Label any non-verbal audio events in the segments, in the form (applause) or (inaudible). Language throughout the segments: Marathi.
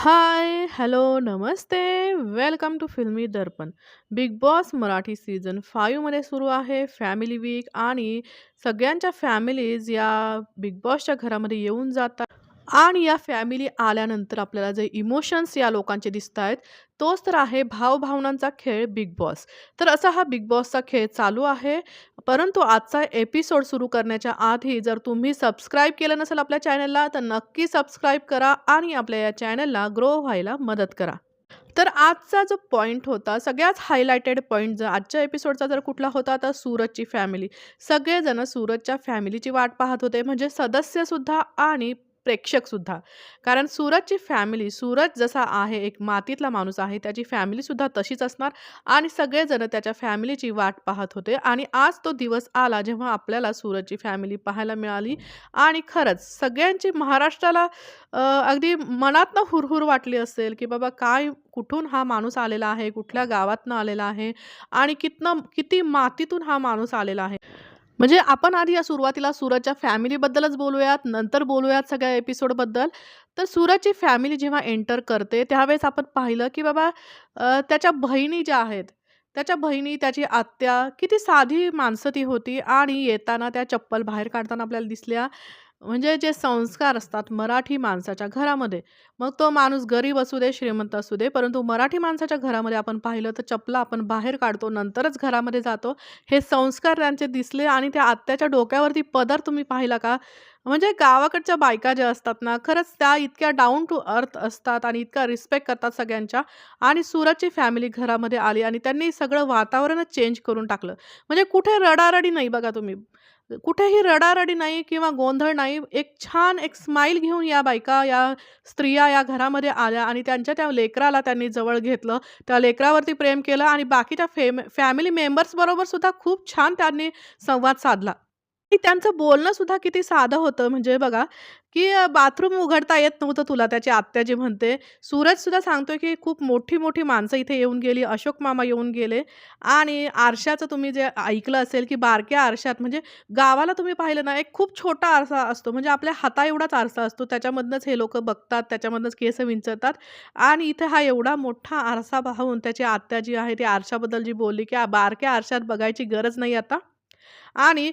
High, hello, Namaste. Welcome to Filmi Darpan. Big boss Marathi season फाईव्हमध्ये सुरू आहे फॅमिली वीक आणि सगळ्यांच्या फॅमिलीज या बिग बॉसच्या घरामध्ये येऊन जातात आणि या फॅमिली आल्यानंतर आपल्याला जे इमोशन्स या लोकांचे दिसत आहेत तोच तर आहे भावभावनांचा खेळ बिग बॉस. तर असा हा बिग बॉसचा खेळ चालू आहे. परंतु आजचा एपिसोड सुरू करण्याच्या आधी जर तुम्ही सबस्क्राईब केलं नसेल आपल्या चॅनलला, तर नक्की सबस्क्राईब करा आणि आपल्या या चॅनलला ग्रो व्हायला मदत करा. तर आजचा जो पॉईंट होता, सगळ्याच हायलायटेड पॉईंट जर आजच्या एपिसोडचा जर कुठला होता, तर सूरजची फॅमिली. सगळेजण सूरजच्या फॅमिलीची वाट पाहत होते, म्हणजे सदस्यसुद्धा आणि प्रेक्षकसुद्धा. कारण सूरजची फॅमिली, सूरज जसा आहे, एक मातीतला माणूस आहे, त्याची फॅमिलीसुद्धा तशीच असणार आणि सगळेजण त्याच्या फॅमिलीची वाट पाहत होते आणि आज तो दिवस आला, जेव्हा आपल्याला सूरजची फॅमिली पाहायला मिळाली आणि खरंच सगळ्यांची महाराष्ट्राला अगदी मनातनं हुरहुर वाटली असेल, की बाबा काय कुठून हा माणूस आलेला आहे, कुठल्या गावातनं आलेला आहे आणि कितनं किती मातीतून हा माणूस आलेला आहे. म्हणजे आपण आधी या सुरुवातीला सूरजच्या फॅमिलीबद्दलच बोलूयात, नंतर बोलूयात सगळ्या एपिसोडबद्दल. तर सूरजची फॅमिली जेव्हा एंटर करते, त्यावेळेस आपण पाहिलं, की बाबा त्याच्या बहिणी ज्या आहेत, त्याच्या बहिणी, त्याची आत्या, किती साधी माणसं ती होती आणि येताना त्या चप्पल बाहेर काढताना आपल्याला दिसल्या. म्हणजे जे संस्कार असतात मराठी माणसाच्या घरामध्ये, मग तो माणूस गरीब असू दे, श्रीमंत असू दे, परंतु मराठी माणसाच्या घरामध्ये आपण पाहिलं तर चपला आपण बाहेर काढतो, नंतरच घरामध्ये जातो. हे संस्कार त्यांचे दिसले आणि त्या आत्याच्या डोक्यावरती पदर तुम्ही पाहिला का? म्हणजे गावाकडच्या बायका ज्या असतात ना, खरंच त्या इतक्या डाऊन टू अर्थ असतात आणि इतका रिस्पेक्ट करतात सगळ्यांच्या आणि सूरजची फॅमिली घरामध्ये आली आणि त्यांनी सगळं वातावरणच चेंज करून टाकलं. म्हणजे कुठे रडारडी नाही बघा तुम्ही. कुठेही रडारडी नाही किंवा गोंधळ नाही. एक छान एक स्माईल घेऊन या बायका, या स्त्रिया या घरामध्ये आल्या आणि त्यांच्या त्या लेकराला त्यांनी जवळ घेतलं. त्या लेकरावरती प्रेम केलं आणि बाकीच्या फेम फॅमिली मेंबर्सबरोबर सुद्धा खूप छान त्यांनी संवाद साधला. आणि त्यांचं बोलणं सुद्धा किती साधं होतं म्हणजे बघा, की बाथरूम उघडता येत नव्हतं तुला, त्याची आत्या जी म्हणते. सूरजसुद्धा सांगतोय, की खूप मोठी-मोठी माणसं इथे येऊन गेली, अशोक मामा येऊन गेले आणि आरशाचं तुम्ही जे ऐकलं असेल, की बारक्या आरशात म्हणजे गावाला तुम्ही पाहिलं ना, एक खूप छोटा आरसा असतो. म्हणजे आपल्या हाता एवढाच आरसा असतो. त्याच्यामधनंच हे लोक बघतात, त्याच्यामधनंच केस विंचरतात आणि इथे हा एवढा मोठा आरसा पाहून त्याची आत्या जी आहे, ती आरशाबद्दल जी बोलली, की बारक्या आरशात बघायची गरज नाही आता आणि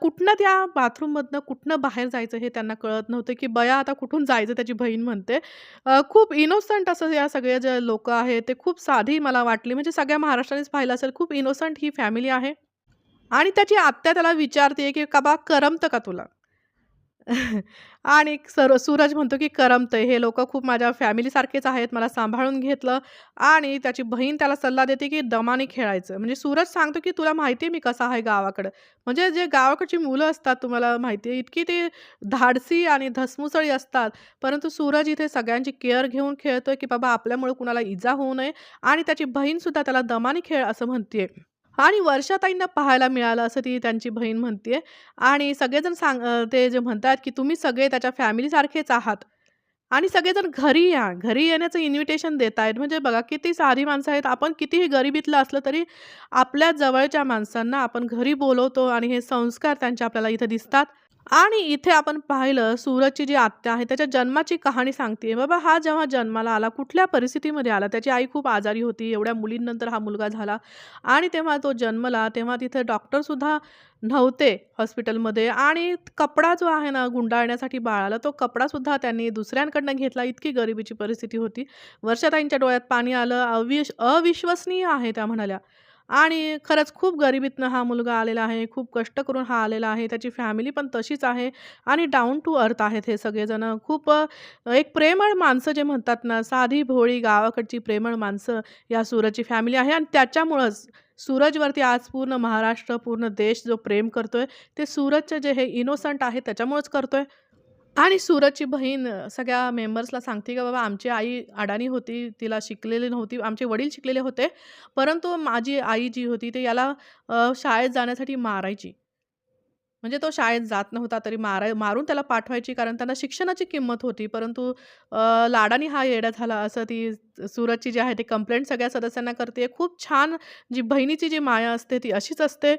कुठनं त्या बाथरूममधनं कुठनं बाहेर जायचं हे त्यांना कळत नव्हतं, की बया आता कुठून जायचं त्याची बहीण म्हणते. खूप इनोसंट असं या सगळे जे लोक आहेत, ते खूप साधी मला वाटली. म्हणजे सगळ्या महाराष्ट्रानेच पाहिलं असेल, खूप इनोसंट ही फॅमिली आहे आणि त्याची आत्या त्याला विचारते, की "का बा करमतं का तुला?" आणि सर सूरज म्हणतो, की "करमतंय. हे लोक खूप माझ्या फॅमिलीसारखेच आहेत. मला सांभाळून घेतलं." आणि त्याची बहीण त्याला सल्ला देते, की दमाने खेळायचं. म्हणजे सूरज सांगतो, की "तुला माहिती आहे मी कसा आहे गावाकडं." म्हणजे जे गावाकडची मुलं असतात तुम्हाला माहिती आहे, इतकी ते धाडसी आणि धसमुसळी असतात. परंतु सूरज इथे सगळ्यांची केअर घेऊन खेळतोय, की बाबा आपल्यामुळे कुणाला इजा होऊ नये आणि त्याची बहीणसुद्धा त्याला दमाने खेळ असं म्हणतीये. आणि वर्षाताईंना पाहायला मिळालं असं ती त्यांची बहीण म्हणते आणि सगळेजण सांग ते जे म्हणतात, की तुम्ही सगळे त्याच्या फॅमिलीसारखेच आहात आणि सगळेजण घरी या. घरी येण्याचं इन्व्हिटेशन देत आहेत म्हणजे बघा किती साधी माणसं आहेत. आपण कितीही गरिबीतलं असलं तरी आपल्या जवळच्या माणसांना आपण घरी बोलवतो आणि हे संस्कार त्यांचे आपल्याला इथं दिसतात. आणि इथे आपण पाहिलं सूरजची जी आत्या आहे त्याच्या जन्माची कहाणी सांगते बाबा हा जेव्हा जन्माला आला कुठल्या परिस्थितीमध्ये आला? त्याची आई खूप आजारी होती एवढ्या मुलींनंतर हा मुलगा झाला. आणि तेव्हा तो जन्मला तेव्हा तिथे डॉक्टरसुद्धा नव्हते हॉस्पिटलमध्ये आणि कपडा जो आहे ना गुंडाळण्यासाठी बाळाला तो कपडासुद्धा त्यांनी दुसऱ्यांकडनं घेतला. इतकी गरिबीची परिस्थिती होती. वर्षाताईंच्या डोळ्यात पाणी आलं. अविश अविश्वसनीय आहे त्या म्हणाल्या. आणि खरंच खूप गरिबीतनं हा मुलगा आलेला आहे. खूप कष्ट करून हा आलेला आहे. त्याची फॅमिली पण तशीच आहे आणि डाऊन टू अर्थ आहेत हे सगळेजण खूप एक प्रेमळ माणसं जे म्हणतात ना, साधी भोळी गावाकडची प्रेमळ माणसं या सूरजची फॅमिली आहे आणि त्याच्यामुळंच सूरजवरती आज पूर्ण महाराष्ट्र, पूर्ण देश जो प्रेम करतोय, ते सूरजचे जे हे इनोसंट आहे त्याच्यामुळेच करतोय. आणि सूरजची बहीण सगळ्या मेंबर्सला सांगते, की "बाबा आमची आई अडाणी होती, तिला शिकलेली नव्हती. आमचे वडील शिकलेले होते, परंतु माझी आई जी होती ती याला शाळेत जाण्यासाठी मारायची." म्हणजे तो शाळेत जात नव्हता तरी माराय मारून त्याला पाठवायची कारण त्यांना शिक्षणाची किंमत होती. परंतु लाडानी हा येडा झाला असं ती सूरजची जी आहे ती कंप्लेंट सगळ्या सदस्यांना करते. खूप छान जी बहिणीची जी माया असते ती अशीच असते.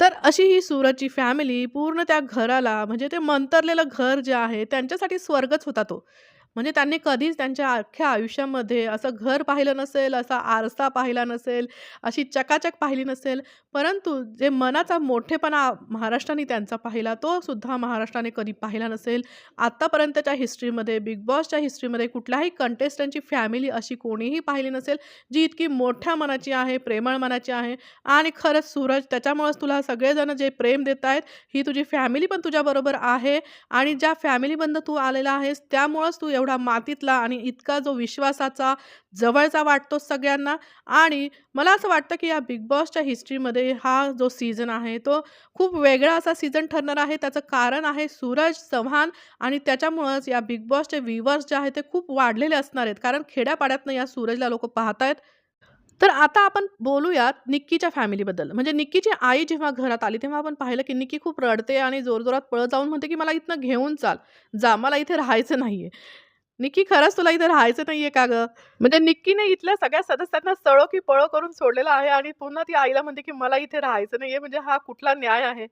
तर अशी ही सूरजची फॅमिली पूर्ण त्या घराला म्हणजे ते मंतरलेलं घर जे आहे त्यांच्यासाठी स्वर्गच होता तो. म्हणजे त्यांनी कधीच त्यांच्या अख्ख्या आयुष्यामध्ये असं घर पाहिलं नसेल, असा आरसा पाहिला नसेल, अशी चकाचक पाहिली नसेल. परंतु जे मनाचा मोठेपणा महाराष्ट्राने त्यांचा पाहिला, तो सुद्धा महाराष्ट्राने कधी पाहिला नसेल. आत्तापर्यंतच्या हिस्ट्रीमध्ये, बिग बॉसच्या हिस्ट्रीमध्ये कुठल्याही कंटेस्टंटची फॅमिली अशी कोणीही पाहिली नसेल, जी इतकी मोठ्या मनाची आहे, प्रेमळ मनाची आहे आणि खरंच सूरज त्याच्यामुळेच तुला सगळेजण जे प्रेम देत आहेत, ही तुझी फॅमिली पण तुझ्याबरोबर आहे आणि ज्या फॅमिलीमधनं तू आलेला आहेस, त्यामुळंच तू एवढा मातीतला आणि इतका जो विश्वासाचा, जवळचा वाटतो सगळ्यांना आणि मला असं वाटतं, की या बिग बॉसच्या हिस्ट्रीमध्ये हा जो सीझन आहे, तो खूप वेगळा असा सीझन ठरणार आहे. त्याचं कारण आहे सूरज चव्हाण आणि त्याच्यामुळंच या बिग बॉसचे व्ह्युअर्स जे आहेत, ते खूप वाढलेले असणार आहेत. कारण खेड्यापाड्यातनं या सूरजला लोकं पाहतायत. तर आता आपण बोलूयात निक्कीच्या फॅमिलीबद्दल. म्हणजे निक्कीची आई जेव्हा घरात आली, तेव्हा आपण पाहिलं, की निक्की खूप रडते आणि जोरजोरात पळत जाऊन म्हणते, की "मला इथनं घेऊन चाल. जा, मला इथे राहायचं नाहीये." निक्की खरंच तुला इथे राहायचं नाहीये का गं? म्हणजे निक्कीने इथल्या सगळ्या सदस्यांना सळो की पळो करून सोडलेलं आहे आणि पुन्हा ती आईला म्हणते, की "मला इथे राहायचं नाहीये." म्हणजे हा कुठला न्याय आहे?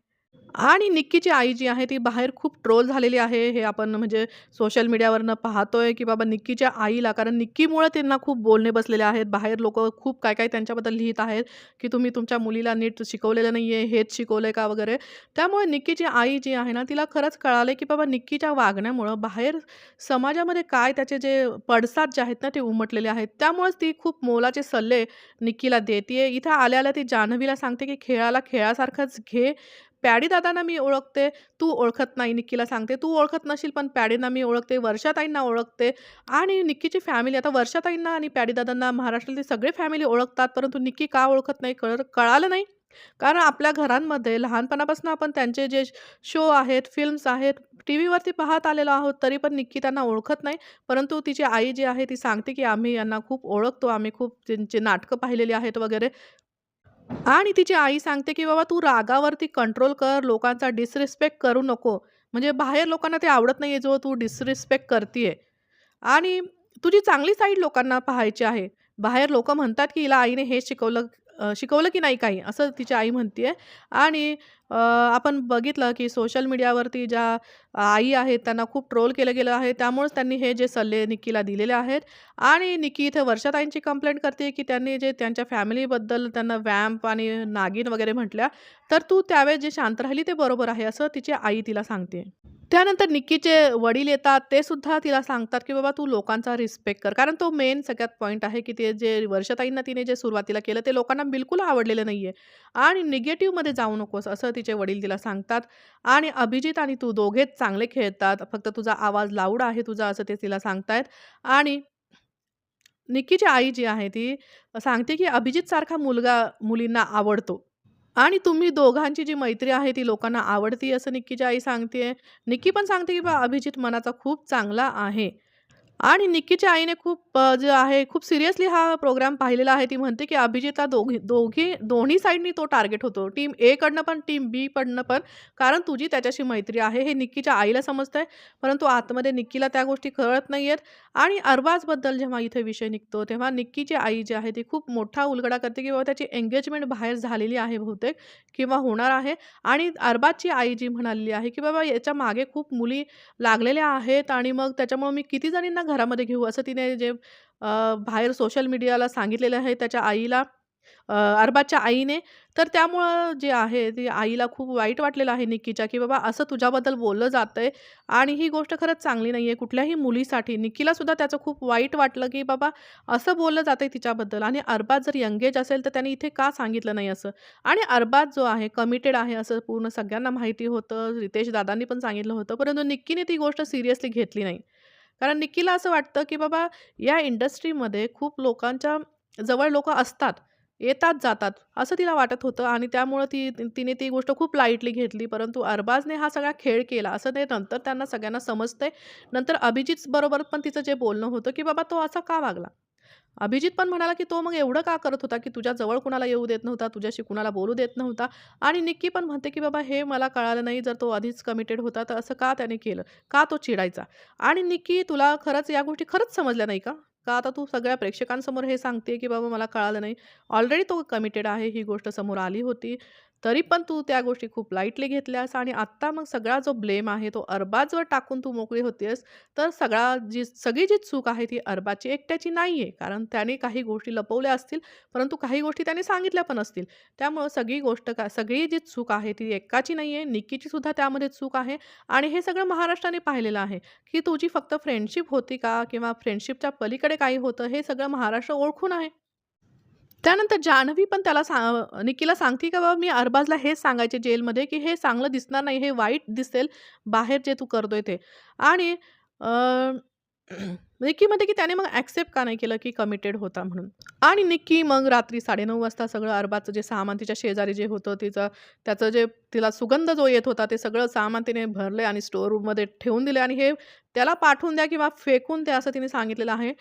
आणि निक्कीची आई जी आहे ती बाहेर खूप ट्रोल झालेली आहे. हे आपण म्हणजे सोशल मीडियावरनं पाहतोय, की बाबा निक्कीच्या आईला कारण निक्कीमुळे त्यांना खूप बोलणे बसलेले आहेत. बाहेर लोक खूप काय-काय त्यांच्याबद्दल लिहित आहेत, की तुम्ही तुमच्या मुलीला नीट शिकवलेलं नाही आहे हेच शिकवलं का वगैरे. त्यामुळे निक्कीची आई जी आहे ना, तिला खरंच कळालं की बाबा निक्कीच्या वागण्यामुळं बाहेर समाजामध्ये काय त्याचे जे पडसाद जे आहेत ना, ते उमटलेले आहेत. त्यामुळेच ती खूप मोलाचे सल्ले निक्कीला देते इथं आल्या-आल्या ती जान्हवीला सांगते, की खेळाला खेळासारखंच घे. पॅडी दादांना मी ओळखते, तू ओळखत नाही. निक्कीला सांगते, "तू ओळखत नशील, पण पॅडींना मी ओळखते, वर्षाताईंना ओळखते." आणि निक्कीची फॅमिली आता वर्षाताईंना आणि पॅडीदादांना महाराष्ट्रातली सगळे फॅमिली ओळखतात, परंतु निक्की का ओळखत नाही कळ कळालं नाही. कारण आपल्या घरांमध्ये लहानपणापासून आपण त्यांचे जे शो आहेत, फिल्म्स आहेत, टी व्हीवरती पाहत आलेलो आहोत, तरी पण निक्की त्यांना ओळखत नाही. परंतु तिची आई जी आहे ती सांगते, की "आम्ही यांना खूप ओळखतो, आम्ही खूप त्यांचे नाटकं पाहिलेली आहेत" वगैरे. आणि तिची आई सांगते, की "बाबा तू रागावरती कंट्रोल कर, लोकांचा डिसरिस्पेक्ट करू नको." म्हणजे बाहेर लोकांना ते आवडत नाही आहे जो तू डिसरिस्पेक्ट करते आणि तुझी चांगली साईड लोकांना पाहायची आहे. बाहेर लोक म्हणतात, की हिला आईने हे शिकवलं शिकवलं की नाही काही, असं तिची आई म्हणते आणि आपण बघितलं, की सोशल मीडियावरती ज्या आई आहेत त्यांना खूप ट्रोल केलं गेलं आहे. त्यामुळेच त्यांनी हे जे सल्ले निक्कीला दिलेले आहेत. आणि निक्की इथे वर्षाताईंची कंप्लेंट करते, की त्यांनी जे त्यांच्या फॅमिलीबद्दल त्यांना वॅम्प आणि नागिन वगैरे म्हटल्या. तर तू त्यावेळेस जे शांत राहिली ते बरोबर आहे, असं तिची आई तिला सांगते. त्यानंतर निक्कीचे वडील येतात, ते सुद्धा तिला सांगतात, की "बाबा तू लोकांचा रिस्पेक्ट कर." कारण तो मेन सगळ्यात पॉईंट आहे, की ते जे वर्षताईंना तिने जे सुरुवातीला केलं, ते लोकांना बिलकुल आवडलेलं नाही आहे आणि निगेटिव्हमध्ये जाऊ नकोस, असं तिचे वडील तिला सांगतात. आणि अभिजित आणि तू दोघेच चांगले खेळतात, फक्त तुझा आवाज लाऊड आहे तुझा, असं ते तिला सांगतायत. आणि निक्कीची आई जी आहे ती सांगते, की "अभिजितसारखा मुलगा मुलींना आवडतो." आणि तुम्ही दोघांची जी मैत्री आहे ती लोकांना आवडती असं निक्कीची आई सांगते निक्की पण सांगते, की बा अभिजित मनाचा खूप चांगला आहे. आणि निक्कीच्या आईने खूप जे आहे खूप सिरियसली हा प्रोग्राम पाहिलेला आहे. ती म्हणते, की अभिजितला दोघी दोघी दोन्ही साईडनी तो टार्गेट होतो. टीम ए कडनं पण, टीम बी कडनं पण. कारण तुझी त्याच्याशी मैत्री आहे हे निक्कीच्या आईला समजतंय. परंतु आतमध्ये निक्कीला त्या गोष्टी कळत नाही आहेत आणि अरबाजबद्दल जेव्हा इथे विषय निघतो, तेव्हा निक्कीची आई जी आहे ती खूप मोठा उलगडा करते, की बाबा त्याची एंगेजमेंट बाहेर झालेली आहे बहुतेक किंवा होणार आहे. आणि अरबाजची आई जी म्हणालेली आहे, की "बाबा याच्या मागे खूप मुली लागलेल्या आहेत आणि मग त्याच्यामुळे मी किती जणींना घरामध्ये घेऊ?" असं तिने जे बाहेर सोशल मीडियाला सांगितलेलं आहे त्याच्या आईला अरबाजच्या आईने. तर त्यामुळं जे आहे ती आईला खूप वाईट वाटलेलं आहे निक्कीच्या, की बाबा असं तुझ्याबद्दल बोललं जातं आहे आणि ही गोष्ट खरंच चांगली नाही आहे कुठल्याही मुलीसाठी. निक्कीलासुद्धा त्याचं खूप वाईट वाटलं, की बाबा असं बोललं जातं आहे तिच्याबद्दल आणि अरबाज जर यंगेज असेल, तर त्याने इथे का सांगितलं नाही असं? आणि अरबाज जो आहे कमिटेड आहे असं पूर्ण सगळ्यांना माहिती होतं. रितेश दादांनी पण सांगितलं होतं. परंतु निक्कीने ती गोष्ट सिरियसली घेतली नाही. कारण निक्कीला असं वाटतं, की बाबा या इंडस्ट्रीमध्ये खूप लोकांच्या जवळ लोक असतात. येतात, जातात असं तिला वाटत होतं आणि त्यामुळं ती तिने ती गोष्ट खूप लाईटली घेतली. परंतु अरबाजने हा सगळा खेळ केला असं ते नंतर त्यांना सगळ्यांना समजतंय. नंतर अभिजितबरोबर पण तिचं जे बोलणं होतं, की बाबा तो असा का वागला? अभिजित पण म्हणाला, की "तो मग एवढं का करत होता, की तुझ्या जवळ कुणाला येऊ देत नव्हता, तुझ्याशी कुणाला बोलू देत नव्हता." आणि निक्की पण म्हणते, की "बाबा हे मला कळालं नाही. जर तो आधीच कमिटेड होता, तर असं का त्याने केलं? का तो चिडायचा?" आणि निक्की तुला खरंच या गोष्टी खरंच समजल्या नाही का? का आता तू सगळ्या प्रेक्षकांसमोर हे सांगते, की बाबा मला कळालं नाही. ऑलरेडी तो कमिटेड आहे ही गोष्ट समोर आली होती. तरी पण तू त्या गोष्टी खूप लाईटली घेतल्यास आणि आत्ता मग सगळा जो ब्लेम आहे तो अरबाजवर टाकून तू मोकळी होतीस तर सगळा जी सगळी जी चूक आहे ती अरबाची एकट्याची नाही आहे कारण त्याने काही गोष्टी लपवल्या असतील, परंतु काही गोष्टी त्याने सांगितल्या पण असतील. त्यामुळं सगळी गोष्ट का सगळी जी चूक आहे ती एकाची नाहीये. निक्कीची सुद्धा त्यामध्ये चूक आहे आणि हे सगळं महाराष्ट्राने पाहिलेलं आहे, की तुझी फक्त फ्रेंडशिप होती का किंवा फ्रेंडशिपच्या पलीकडे काही होतं हे सगळं महाराष्ट्र ओळखून आहे. त्यानंतर जान्हवी पण त्याला सा निक्कीला सांगते का बाबा मी अरबाजला हेच सांगायचे जेलमध्ये, की हे चांगलं दिसणार नाही, हे वाईट दिसेल बाहेर जे तू करतोय ते. आणि अ, (clears throat) निक्की म्हणते की त्याने मग ॲक्सेप्ट का नाही केलं की कमिटेड होता म्हणून. आणि निक्की मग रात्री 9:30 वाजता सगळं अरबाजचं जे सामान तिच्या शेजारी जे होतं तिचं त्याचं जे तिला सुगंध जो येत होता ते सगळं सामान तिने भरले आणि स्टोअर रूममध्ये ठेवून दिले आणि हे त्याला पाठवून द्या किंवा फेकून द्या असं तिने सांगितलेलं आहे.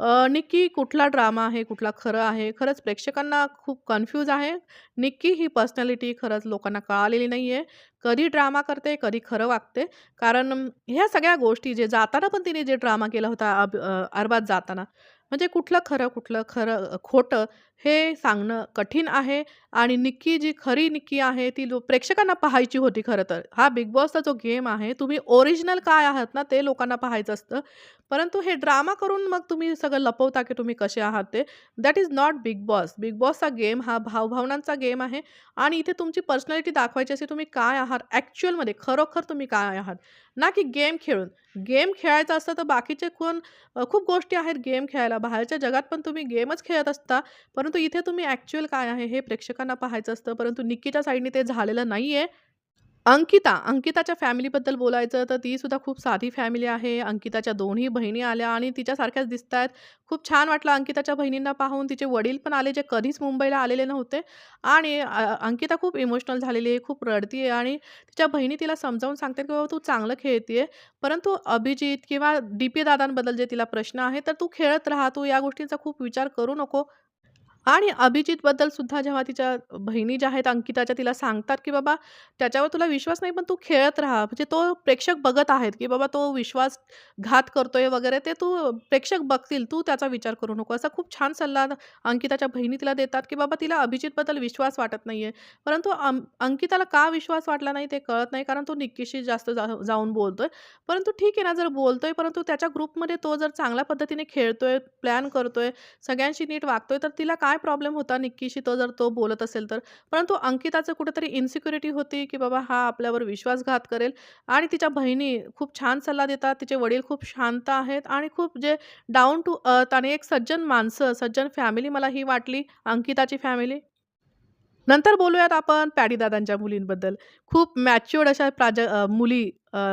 निक्की कुठला ड्रामा आहे, कुठला खरं आहे, खरंच प्रेक्षकांना खूप कन्फ्यूज आहे. निक्की ही पर्सनॅलिटी खरंच लोकांना कळालेली नाही आहे कधी ड्रामा करते, कधी खरं वागते. कारण ह्या सगळ्या गोष्टी जे जाताना पण तिने जे ड्रामा केला होता अब अरबात जाताना, म्हणजे कुठलं खरं, कुठलं खरं खोटं हे सांगणं कठीण आहे आणि निक्की जी खरी निक्की आहे ती लो प्रेक्षकांना पाहायची होती खरं तर. हा बिग बॉसचा जो गेम आहे, तुम्ही ओरिजिनल काय आहात ना, ते लोकांना पाहायचं असतं. परंतु हे ड्रामा करून मग तुम्ही सगळं लपवता की तुम्ही कसे आहात ते. That is not big boss. Big बॉसचा game हा भावभावनांचा गेम आहे आणि इथे तुमची पर्सनॅलिटी दाखवायची असेल तुम्ही काय आहात ॲक्च्युअलमध्ये खरोखर तुम्ही काय आहात, ना की गेम खेळून. गेम खेळायचा असतं तर बाकीचे कोण खूप गोष्टी आहेत गेम खेळायला. बाहेरच्या जगात पण तुम्ही गेमच खेळत असता. परंतु इथे तुम्ही ॲक्च्युअल काय आहे हे प्रेक्षकांना पाहायचं असतं. परंतु निक्कीच्या साईडने ते झालेलं नाही आहे अंकिता, अंकिताच्या फॅमिलीबद्दल बोलायचं तर ती सुद्धा खूप साधी फॅमिली आहे. अंकिताच्या दोन्ही बहिणी आल्या आणि तिच्यासारख्याच दिसत आहेत खूप छान वाटलं अंकिताच्या बहिणींना पाहून. तिचे वडील पण आले जे कधीच मुंबईला आलेले नव्हते आणि अंकिता खूप इमोशनल झालेली आहे, खूप रडती आहे आणि तिच्या बहिणी तिला समजावून सांगते की "बाबा तू चांगलं खेळतीये, परंतु अभिजित किंवा डी-पी दादांबद्दल जे तिला प्रश्न आहे, तर तू खेळत राहा. तू या गोष्टींचा खूप विचार करू नको." आणि अभिजितबद्दल सुद्धा जेव्हा तिच्या बहिणी ज्या आहेत अंकिताच्या तिला सांगतात, की "बाबा त्याच्यावर तुला विश्वास नाही, पण तू खेळत राहा." म्हणजे तो प्रेक्षक बघत आहेत, की बाबा तो विश्वासघात करतोय वगैरे ते तू प्रेक्षक बघतील, तू त्याचा विचार करू नको. असा खूप छान सल्ला अंकिताच्या बहिणी तिला देतात, की बाबा तिला अभिजितबद्दल विश्वास वाटत नाहीये. परंतु अं अंकिताला का विश्वास वाटला नाही ते कळत नाही, कारण तो निक्कीशी जास्त जा जाऊन बोलतोय. परंतु ठीक आहे ना, जर बोलतोय, परंतु त्याच्या ग्रुपमध्ये तो जर चांगल्या पद्धतीने खेळतोय, प्लॅन करतोय, सगळ्यांशी नीट वागतोय, तर तिला काय काय प्रॉब्लेम होता निक्कीशी तो जर तो बोलत असेल तर. परंतु अंकिताचं कुठेतरी इन्सिक्युरिटी होती, की बाबा हा आपल्यावर विश्वासघात करेल आणि तिच्या बहिणी खूप छान सल्ला देतात. तिचे वडील खूप शांत आहेत आणि खूप जे डाऊन टू अर्थ आणि एक सज्जन माणसं, सज्जन फॅमिली मला ही वाटली अंकिताची फॅमिली. नंतर बोलूयात आपण पॅडी दादांच्या मुलींबद्दल. खूप मॅच्युअर्ड अशा प्राज मुली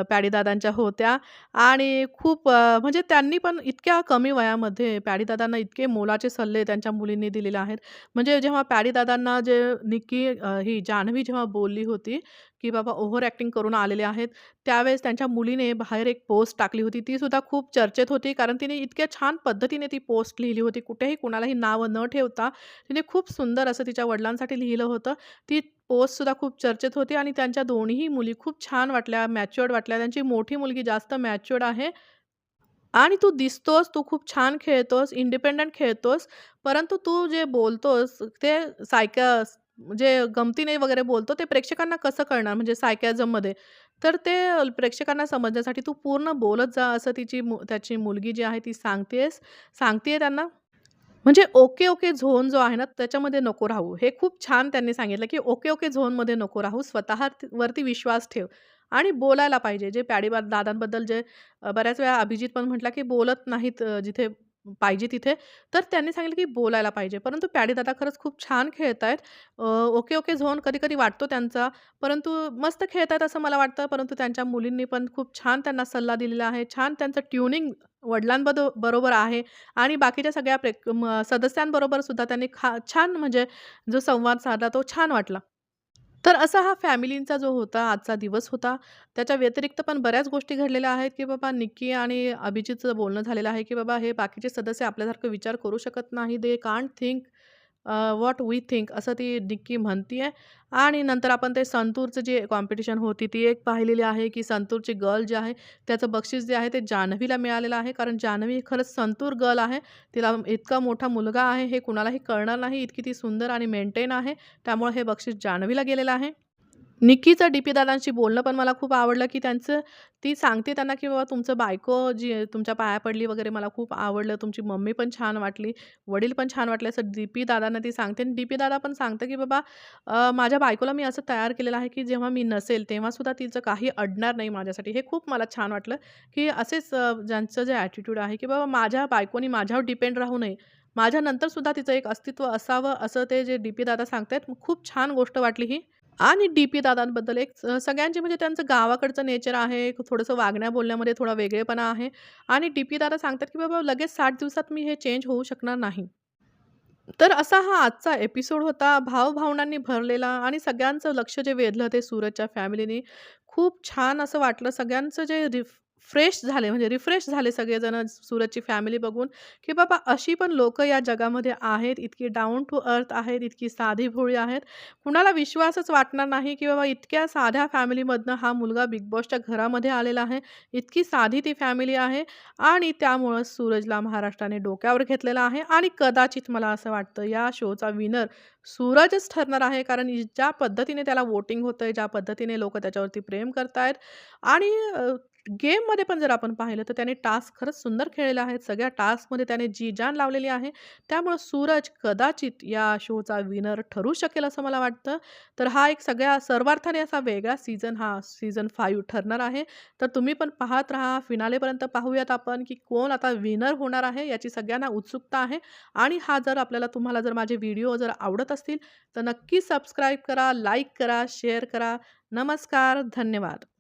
पॅडीदादांच्या होत्या आणि खूप म्हणजे त्यांनी पण इतक्या कमी वयामध्ये पॅडीदादांना इतके मोलाचे सल्ले त्यांच्या मुलींनी दिलेले आहेत. म्हणजे जेव्हा पॅडीदादांना जे निक्की ही जान्हवी जेव्हा बोलली होती, की बाबा ओव्हर ॲक्टिंग करून आलेले आहेत, त्यावेळेस त्यांच्या मुलीने बाहेर एक पोस्ट टाकली होती. ती सुद्धा खूप चर्चेत होती, कारण तिने इतक्या छान पद्धतीने ती पोस्ट लिहिली होती. कुठेही कुणालाही नावं न ठेवता तिने खूप सुंदर असं तिच्या वडिलांसाठी लिहिलं होतं. ती पोस्टसुद्धा खूप चर्चेत होती आणि त्यांच्या दोन्ही मुली खूप छान वाटल्या, मॅच्युअर्ड वाटल्या. त्यांची मोठी मुलगी जास्त मॅच्युअर्ड आहे आणि तू दिसतोस, तू खूप छान खेळतोस, इंडिपेंडंट खेळतोस. परंतु तू जे बोलतोस ते सायक्या जे गमतीने वगैरे बोलतो ते प्रेक्षकांना कसं कळणार म्हणजे सायकॅझममध्ये तर ते प्रेक्षकांना समजण्यासाठी तू पूर्ण बोलत जा असं तिची मु त्याची मुलगी जी आहे ती सांगतेस सांगते त्यांना. म्हणजे ओके, ओके झोन जो आहे ना, त्याच्यामध्ये नको राहू. हे खूप छान त्यांनी सांगितलं, की ओके, ओके झोनमध्ये नको राहू. स्वतः वरती विश्वास ठेव आणि बोलायला पाहिजे. जे पॅडीबा दादांबद्दल जे बऱ्याच वेळा अभिजित पण म्हटला, की बोलत नाहीत जिथे पाहिजे तिथे. तर त्यांनी सांगितलं, की बोलायला पाहिजे. परंतु पॅडी दादा खरंच खूप छान खेळत आहेत ओके, ओके झोन कधी-कधी वाटतो त्यांचा, परंतु मस्त खेळत आहेत असं मला वाटतं. परंतु त्यांच्या मुलींनी पण खूप छान त्यांना सल्ला दिलेला आहे. छान त्यांचं ट्युनिंग वडिलांबदो बरोबर आहे आणि बाकीच्या सगळ्या प्रेक म सदस्यांबरोबर सुद्धा त्यांनी खा छान म्हणजे जो संवाद साधला तो छान वाटला. तर असा हा फॅमिलींचा जो होता आजचा दिवस होता. त्याच्या व्यतिरिक्त पण बऱ्याच गोष्टी घडलेल्या आहेत, की बाबा निक्की आणि अभिजितचं बोलणं झालेलं आहे, की बाबा हे बाकीचे सदस्य आपल्यासारखं विचार करू शकत नाही. They can't think what we think असं ती निक्की आहे आणि नंतर आपण ते संतूरचं जे कॉम्पिटिशन होती ती एक पाहिलेली आहे, की संतूरची गर्ल जी आहे, त्याचं बक्षीस जे आहे ते जान्हवीला मिळालेलं आहे. कारण जान्हवी खरंच संतूर गर्ल आहे. तिला इतका मोठा मुलगा आहे हे कुणालाही कळणार नाही, इतकी ती सुंदर आणि मेंटेन आहे. त्यामुळे हे बक्षीस जान्हवीला गेलेलं आहे. निक्कीचं डी-पी दादांशी बोलणं पण मला खूप आवडलं, की त्यांचं ती सांगते त्यांना, की "बाबा तुमचं बायको जी तुमच्या पाया पडली वगैरे मला खूप आवडलं. तुमची मम्मी पण छान वाटली, वडील पण छान वाटले." असं डी-पी दादांना ती सांगते आणि डी-पी दादा पण सांगतं, की "बाबा माझ्या बायकोला मी असं तयार केलेलं आहे, की जेव्हा मी नसेल तेव्हासुद्धा तिचं काही अडणार नाही माझ्यासाठी." हे खूप मला छान वाटलं, की असेच ज्यांचं जे ॲटिट्यूड आहे, की बाबा माझ्या बायकोनी माझ्यावर डिपेंड राहू नये. माझ्यानंतरसुद्धा तिचं एक अस्तित्व असावं असं ते जे डी-पी दादा सांगतायत. खूप छान गोष्ट वाटली ही. आणि डी-पी दादांबद्दल एक सगळ्यांचे म्हणजे त्यांचं गावाकडचं नेचर आहे, थोडंसं वागण्या बोलण्यामध्ये थोडा वेगळेपणा आहे आणि डी-पी दादा सांगतात, की "बाबा लगेच साठ दिवसात मी हे चेंज होऊ शकणार नाही." तर असा हा आजचा एपिसोड होता. भावभावनांनी भरलेला आणि सगळ्यांचं लक्ष जे वेधलं ते सूरजच्या फॅमिलीनी. खूप छान असं वाटलं. सगळ्यांचं जे रिफ फ्रेश झाले म्हणजे रिफ्रेश झाले सगळेजण सूरजची फॅमिली बघून, की बाबा अशी पण लोकं या जगामध्ये आहेत, इतकी डाऊन टू अर्थ आहेत, इतकी साधी-भोळी आहेत. कुणाला विश्वासच वाटणार नाही, की बाबा इतक्या साध्या फॅमिलीमधनं हा मुलगा बिग बॉसच्या घरामध्ये आलेला आहे. इतकी साधी ती फॅमिली आहे आणि त्यामुळं सूरजला महाराष्ट्राने डोक्यावर घेतलेला आहे आणि कदाचित मला असं वाटतं या शोचा विनर सूरजच ठरणार आहे. कारण ज्या पद्धतीने त्याला वोटिंग होतंय, ज्या पद्धतीने लोकं त्याच्यावरती प्रेम करतायत आणि गेममध्ये पण जर आपण पाहिलं तर त्याने टास्क खरंच सुंदर खेळलेला आहेत. सगळ्या टास्कमध्ये त्याने जी-जान लावलेली आहे. त्यामुळं सूरज कदाचित या शोचा विनर ठरू शकेल असं मला वाटतं. तर हा एक सगळ्या सर्वार्थाने असा वेगळा सीझन हा सीझन फाईव्ह ठरणार आहे. तर तुम्ही पण पाहत राहा. फिनालेपर्यंत पाहूयात आपण, की कोण आता विनर होणार आहे याची सगळ्यांना उत्सुकता आहे. आणि हा जर आपल्याला तुम्हाला जर माझे व्हिडिओ जर आवडत असतील तर नक्की सबस्क्राईब करा, लाईक करा, शेअर करा. नमस्कार. धन्यवाद.